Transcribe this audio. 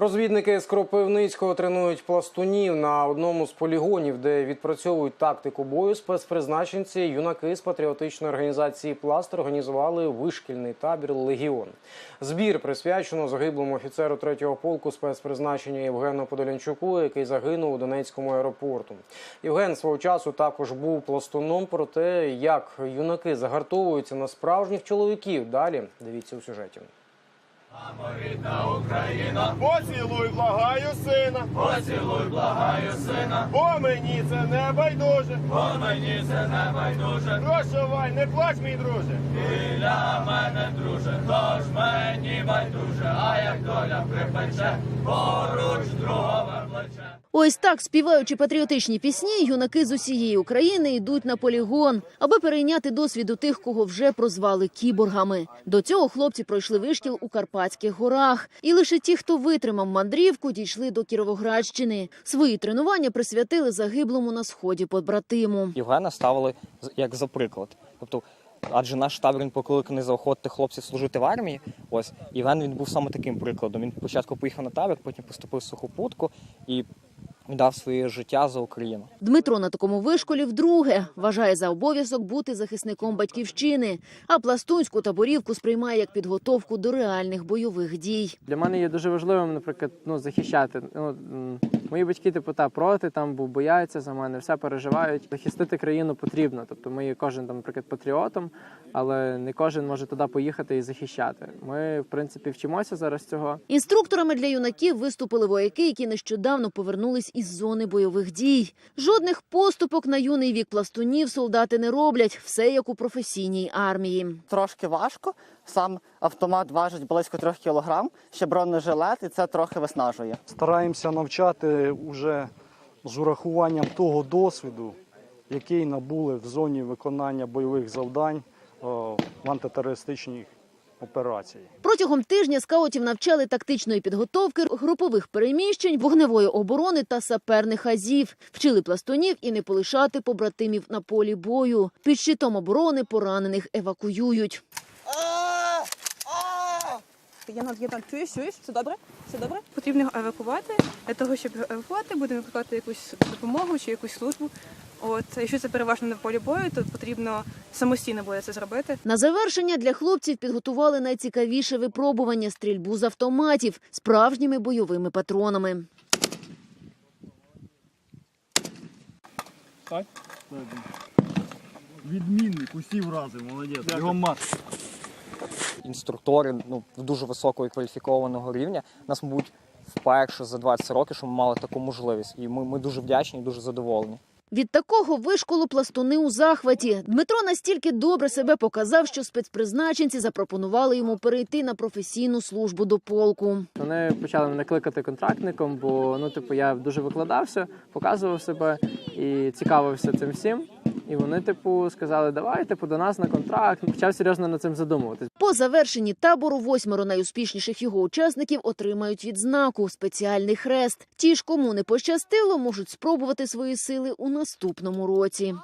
Розвідники з Кропивницького тренують пластунів на одному з полігонів, де відпрацьовують тактику бою. Спецпризначенці юнаки з патріотичної організації Пласт організували вишкільний табір Легіон. Збір присвячено загиблому офіцеру 3-го полку спецпризначення Євгену Подолянчуку, який загинув у Донецькому аеропорту. Євген свого часу також був пластуном. Про те, як юнаки загартовуються на справжніх чоловіків. Далі дивіться у сюжеті. Поцілуй, благаю сина. Поцілуй, благаю сина. Бо мені це не байдуже. Бо мені це не байдуже. Прощавай, не плач, мій друже. Біля мене, друже, тож мені байдуже, а як доля припече, плече. Ось так, співаючи патріотичні пісні, юнаки з усієї України йдуть на полігон, аби перейняти досвід у тих, кого вже прозвали кіборгами. До цього хлопці пройшли вишкіл у Карпатських горах, і лише ті, хто витримав мандрівку, дійшли до Кіровоградщини. Свої тренування присвятили загиблому на сході побратиму. Євгена ставили як за приклад. Тобто, адже наш табір він покликаний заохотити хлопців служити в армії. Ось Євген він був саме таким прикладом. Він спочатку поїхав на табір, потім поступив в сухопутку і віддав своє життя за Україну. Дмитро на такому вишколі вдруге вважає за обов'язок бути захисником батьківщини, а пластунську таборівку сприймає як підготовку до реальних бойових дій. Для мене є дуже важливим, наприклад, ну захищати. Ну мої батьки, типу, та проти там, бо бояться за мене, все переживають. Захистити країну потрібно. Тобто, ми кожен там, наприклад, патріотом, але не кожен може туди поїхати і захищати. Ми, в принципі, вчимося зараз цього. Інструкторами для юнаків виступили вояки, які нещодавно повернулись із зони бойових дій. Жодних поступок на юний вік пластунів солдати не роблять, все як у професійній армії. трошки важко. Сам автомат важить близько трьох кілограм, ще бронежилет, і це трохи виснажує. Стараємося навчати уже з урахуванням того досвіду, який набули в зоні виконання бойових завдань о, в антитерористичній операції. Протягом тижня скаутів навчали тактичної підготовки, групових переміщень, вогневої оборони та саперних азів. Вчили пластунів і не полишати побратимів на полі бою. Під щитом оборони поранених евакуюють. Я над, над чуєш, чуєш? Все добре? Все добре? Потрібно його евакувати. Для того, щоб його евакувати, будемо викликати якусь допомогу чи якусь службу. От, якщо це переважно на полі бою, то потрібно самостійно буде це зробити. На завершення для хлопців підготували найцікавіше випробування стрільбу з автоматів справжніми бойовими патронами. Відмінник, усі врази, молодець. Його мат. Інструктори ну, дуже високого і кваліфікованого рівня. Нас, мабуть, вперше за 20 років, що ми мали таку можливість. І ми, ми дуже вдячні і дуже задоволені. Від такого вишколу пластуни у захваті. Дмитро настільки добре себе показав, що спецпризначенці запропонували йому перейти на професійну службу до полку. Вони почали мене кликати контрактником, бо ну, типу, я дуже викладався, показував себе і цікавився цим всім. І вони, типу, сказали, давай типу, до нас на контракт. Почав серйозно над цим задумуватись. По завершенні табору восьмеро найуспішніших його учасників отримають відзнаку спеціальний хрест. Ті ж, кому не пощастило, можуть спробувати свої сили у наступному році.